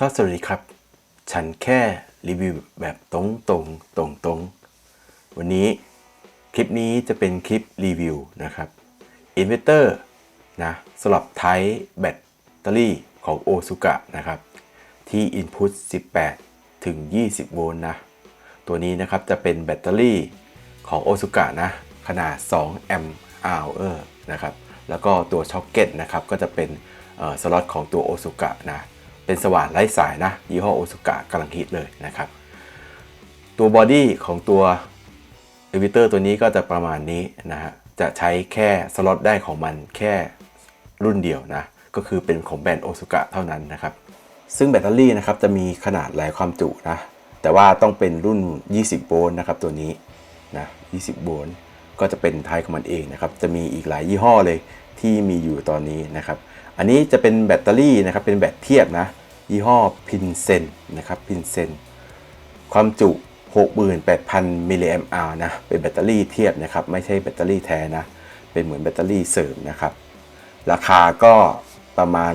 ก็สวัสดีครับ ฉันแค่รีวิวแบบตรงตรงตรงตรงวันนี้คลิปนี้จะเป็นคลิปรีวิวนะครับอินเวอร์เตอร์นะสำหรับไทแบตเตอรี่ของโอซุกะนะครับ ที่ Input 18 ถึง 20 โวลต์นะ ตัวนี้นะครับจะเป็นแบตเตอรี่ของโอซุกะนะ ขนาด 2 แอมป์อเออร์นะครับ แล้วก็ตัวช็อคเก็ตนะครับ ก็จะเป็นสล็อตของตัวโอซุกะนะ เป็นสว่านไร้สายนะยี่ห้อโอซุกะกำลังฮิตเลยนะครับ ตัวบอดี้ของตัวเอวิเตอร์ตัวนี้ก็จะประมาณนี้นะฮะจะใช้แค่สล็อตได้ของมันแค่รุ่นเดียวนะ ก็คือเป็นของแบรนด์โอซุกะเท่านั้นนะครับ ซึ่งแบตเตอรี่นะครับจะมีขนาดหลายความจุนะ แต่ว่าต้องเป็นรุ่น 20 โวลต์นะครับตัวนี้นะ 20 โวลต์ก็จะเป็นไทยของมันเองนะครับ จะมีอีกหลายยี่ห้อเลยที่มีอยู่ตอนนี้นะครับ อันนี้จะเป็นแบตเตอรี่นะครับ เป็นแบตเทียบนะ ยี่ห้อพินเซนนะครับพินเซนความจุ 68,000 มิลลิแอมป์อนะ เป็นแบตเตอรี่เทียบนะครับ ไม่ใช่แบตเตอรี่แท้นะ เป็นเหมือนแบตเตอรี่เสริมนะครับ ราคาก็ประมาณ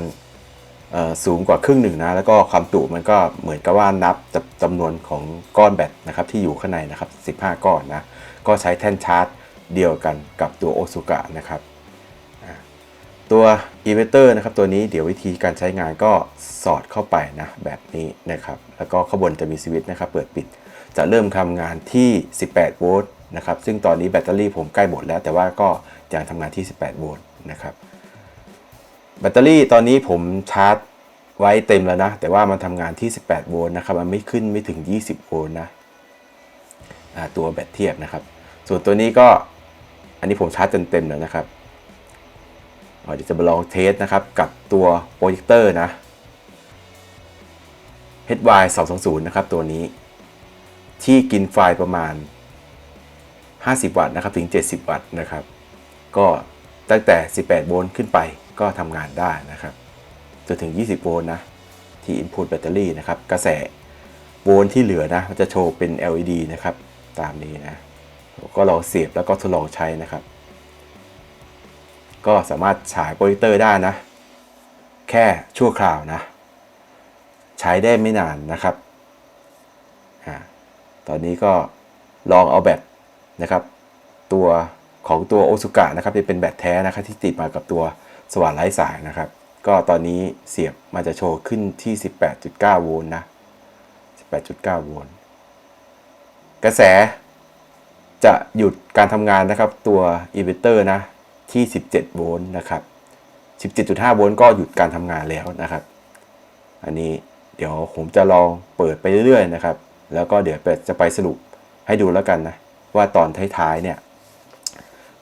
เออสูงกว่าครึ่งหนึ่งนะ แล้วก็ความจุมันก็เหมือนกับว่านับจำจำนวนของก้อนแบตนะครับที่อยู่ข้างในนะครับ 15 ก้อนนะ ก็ใช้แท่นชาร์จเดียวกันกับตัวโอซุกะนะครับ ตัวอินเวเตอร์นะครับตัวนี้เดี๋ยววิธีการใช้งานก็สอดเข้าไปนะแบบนี้นะครับ แล้วก็ข้างบนจะมีสวิตช์นะครับเปิดปิด จะเริ่มทำงานที่ 18 โวลต์นะครับ ซึ่งตอนนี้แบตเตอรี่ผมใกล้หมดแล้ว แต่ว่าก็ยังทำงานที่ 18 โวลต์นะครับ แบตเตอรี่ตอนนี้ผมชาร์จไว้เต็มแล้วนะ แต่ว่ามันทำงานที่ 18 โวลต์นะครับ มันไม่ขึ้นไม่ถึง 20 โวลต์นะตัวแบตเทียบนะครับ ส่วนตัวนี้ก็อันนี้ผมชาร์จจนเต็มแล้วนะครับ เดี๋ยวจะมาลองเทสนะครับกับตัวโปรเจคเตอร์นะ HY 220นะครับตัวนี้ ที่กินไฟประมาณ 50 วัตต์นะครับถึง 70 วัตต์นะครับ ก็ตั้งแต่ 18 โวลต์ขึ้นไปก็ทำงานได้นะครับจนถึง 20 โวลต์นะ ที่ Input แบตเตอรี่นะครับ กระแสโวลต์ที่เหลือนะมันจะโชว์เป็น LED นะครับ ตามนี้นะ ก็ลองเสียบแล้วก็ทดลองใช้นะครับ ก็สามารถฉายโปรเจคเตอร์ได้นะ แค่ชั่วคราวนะ ใช้ได้ไม่นานนะครับอตอนนี้ก็ลองเอาแบตนะครับ ตัวของตัวโอซุกะนะครับที่เป็นแบตแท้นะครับที่ติดมากับตัวสว่านไร้สายนะครับ ก็ตอนนี้เสียบมันจะโชว์ขึ้นที่ 18.9 โวลต์นะ 18.9 โวลต์กระแสจะหยุดการทำงานนะครับตัวอินเวอร์เตอร์นะ ที่ 17 โวลต์นะครับ 17.5 โวลต์ก็หยุดการทำงานแล้วนะครับ อันนี้เดี๋ยวผมจะลองเปิดไปเรื่อยๆนะครับ แล้วก็เดี๋ยวจะไปสรุปให้ดูแล้วกันนะ ว่าตอนท้ายๆเนี่ย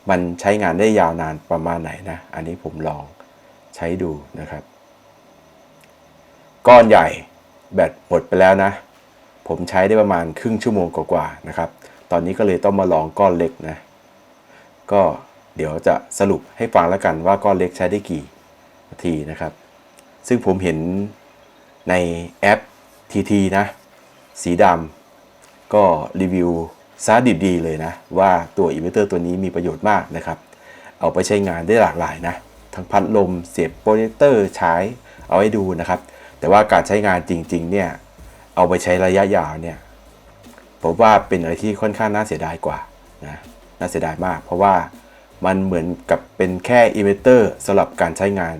มันใช้งานได้ยาวนานประมาณไหนนะ อันนี้ผมลองใช้ดูนะครับ ก้อนใหญ่แบตหมดไปแล้วนะ ผมใช้ได้ประมาณครึ่งชั่วโมงกว่าๆนะครับ ตอนนี้ก็เลยต้องมาลองก้อนเล็กนะ ก็ เดี๋ยวจะสรุปให้ฟังแล้วกันว่าก้อนเล็กใช้ได้กี่นาทีนะครับ ซึ่งผมเห็นในแอป TT นะ สีดำก็รีวิวซาดิบดีเลยนะ ว่าตัวอินเวอร์เตอร์ตัวนี้มีประโยชน์มากนะครับ เอาไปใช้งานได้หลากหลายนะ ทั้งพัดลมเสียบโปรเจคเตอร์ใช้เอาให้ดูนะครับ แต่ว่าการใช้งานจริงๆเนี่ยเอาไปใช้ระยะยาวเนี่ยผมว่าเป็นอะไรที่ค่อนข้างน่าเสียดายกว่านะน่าเสียดายมาก เพราะว่า มันเหมือนกับเป็นแค่อินเวเตอร์สำหรับการใช้งาน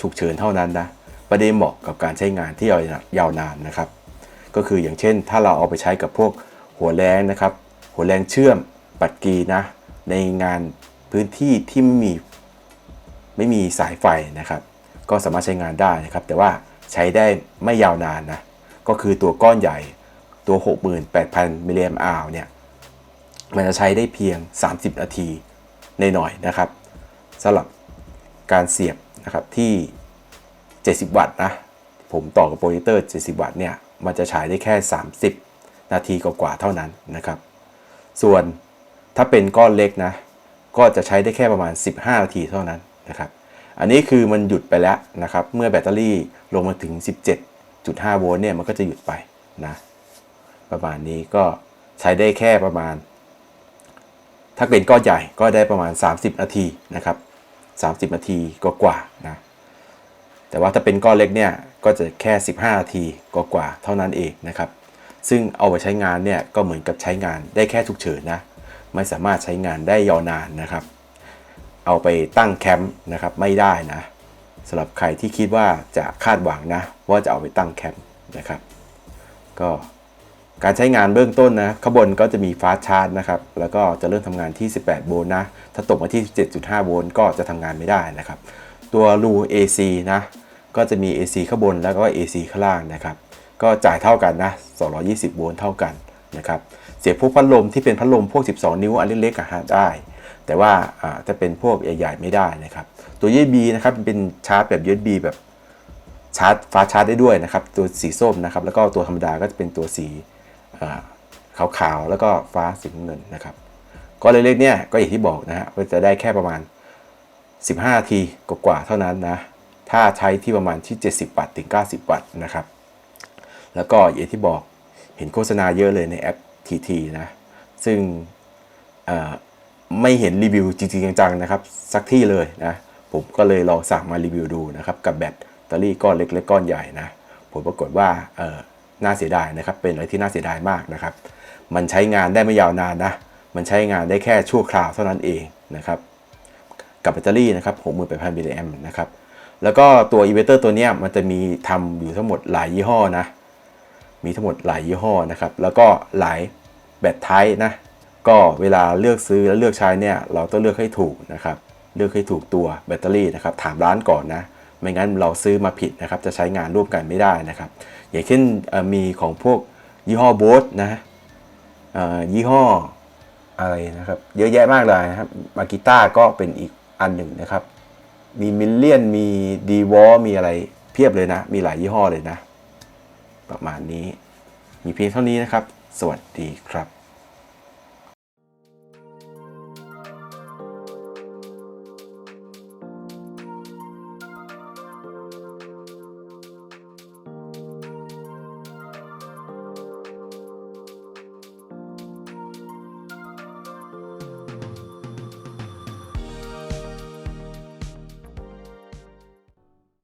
ฉุกเฉินเท่านั้นนะไม่ได้เหมาะกับการใช้งานที่ยาวนานนะครับ ก็คืออย่างเช่น ถ้าเราเอาไปใช้กับพวกหัวแรงนะครับ หัวแรงเชื่อมปัดกีนะในงานพื้นที่ที่ไม่มีไม่มีสายไฟนะครับ ก็สามารถใช้งานได้นะครับ แต่ว่าใช้ได้ไม่ยาวนานนะก็คือตัวก้อนใหญ่ตัว 68,000มิลลิแอมป์อเนี่ยมันจะใช้ได้เพียง 30 นาที นหน่อยนะครับสำหรับการเสียบนะครับที่ 70 วัตต์นะผมต่อกับโปรเจคเตอร์ 70 วัตต์เนี่ยมันจะฉายได้แค่ 30 นาทีกว่าๆเท่านั้นนะครับ ส่วนถ้าเป็นก้อนเล็กนะก็จะใช้ได้แค่ประมาณ 15 นาทีเท่านั้นนะครับอันนี้คือมันหยุดไปแล้วนะครับ เมื่อแบตเตอรี่ลงมาถึง 17.5 โวลต์เนี่ยมันก็จะหยุดไปนะ ประมาณนี้ก็ใช้ได้แค่ประมาณ ถ้าเป็นก้อนใหญ่ก็ได้ประมาณ 30 นาทีนะครับ 30 นาทีกว่าๆนะแต่ว่าถ้าเป็นก้อนเล็กเนี่ยก็จะแค่ 15 นาทีกว่าๆเท่านั้นเองนะครับ ซึ่งเอาไปใช้งานเนี่ยก็เหมือนกับใช้งานได้แค่ฉุกเฉินนะไม่สามารถใช้งานได้ยาวนานนะครับ เอาไปตั้งแคมป์นะครับไม่ได้นะสำหรับใครที่คิดว่าจะคาดหวังนะ ว่าจะเอาไปตั้งแคมป์นะครับ ก็ การใช้งานเบื้องต้นนะข้างบนก็จะมีฟาสชาร์จนะครับ แล้วก็จะเริ่มทำงานที่ 18 โวลต์นะ ถ้าตกมาที่7.5 โวลต์ก็จะทำงานไม่ได้นะครับ ตัวรู AC นะ ก็จะมี AC ข้างบนแล้วก็ AC ข้างล่างนะครับ ก็จ่ายเท่ากันนะ 220 โวลต์เท่ากันนะครับ เสียบพวกพัดลมที่เป็นพัดลมพวก 12 นิ้วอันเล็กๆอะฮะได้ แต่ว่าจะเป็นพวกใหญ่ๆไม่ได้นะครับ ตัว USB นะครับเป็นชาร์จแบบ USB แบบชาร์จฟ้าชาร์จได้ด้วยนะครับ ตัวสีส้มนะครับ แล้วก็ตัวธรรมดาก็จะเป็นตัวสี ขาวๆแล้วก็ฟ้าสีน้ำเงินนะครับก็เล็กๆเนี่ยก็อย่างที่บอกนะฮะว่าจะได้แค่ประมาณ 15นาทีกว่าๆเท่านั้นนะถ้าใช้ที่ประมาณที่ 70 วัตต์ถึง 90 วัตต์นะครับ แล้วก็อย่างที่บอกเห็นโฆษณาเยอะเลยในแอป TT นะซึ่งไม่เห็นรีวิวจริงๆจังๆนะครับ สักที่เลยนะผมก็เลยลองสั่งมารีวิวดูนะครับ กับแบตเตอรี่ก้อนเล็กและก้อนใหญ่นะ ผลปรากฏว่า น่าเสียดายนะครับ เป็นอะไรที่น่าเสียดายมากนะครับ มันใช้งานได้ไม่ยาวนานนะ มันใช้งานได้แค่ชั่วคราวเท่านั้นเองนะครับ กับแบตเตอรี่นะครับ68,000มิลลิแอมนะครับ แล้วก็ตัวอินเวอร์เตอร์ตัวนี้มันจะมีทำอยู่ทั้งหมดหลายยี่ห้อนะ มีทั้งหมดหลายยี่ห้อนะครับ แล้วก็หลายแบตไทป์นะ ก็เวลาเลือกซื้อและเลือกใช้เนี่ย เราต้องเลือกให้ถูกนะครับ เลือกให้ถูกตัวแบตเตอรี่นะครับ ถามร้านก่อนนะ ไม่งั้นเราซื้อมาผิดนะครับจะใช้งานร่วมกันไม่ได้นะครับ อย่างเช่นมีของพวกยี่ห้อโบสนะยี่ห้ออะไรนะครับเยอะแยะมากเลยนะครับมากิต้าก็เป็นอีกอันหนึ่งนะครับ มีมิลเลียนมีดีวอมีอะไรเพียบเลยนะ มีหลายยี่ห้อเลยนะ ประมาณนี้ มีเพียงเท่านี้นะครับ สวัสดีครับ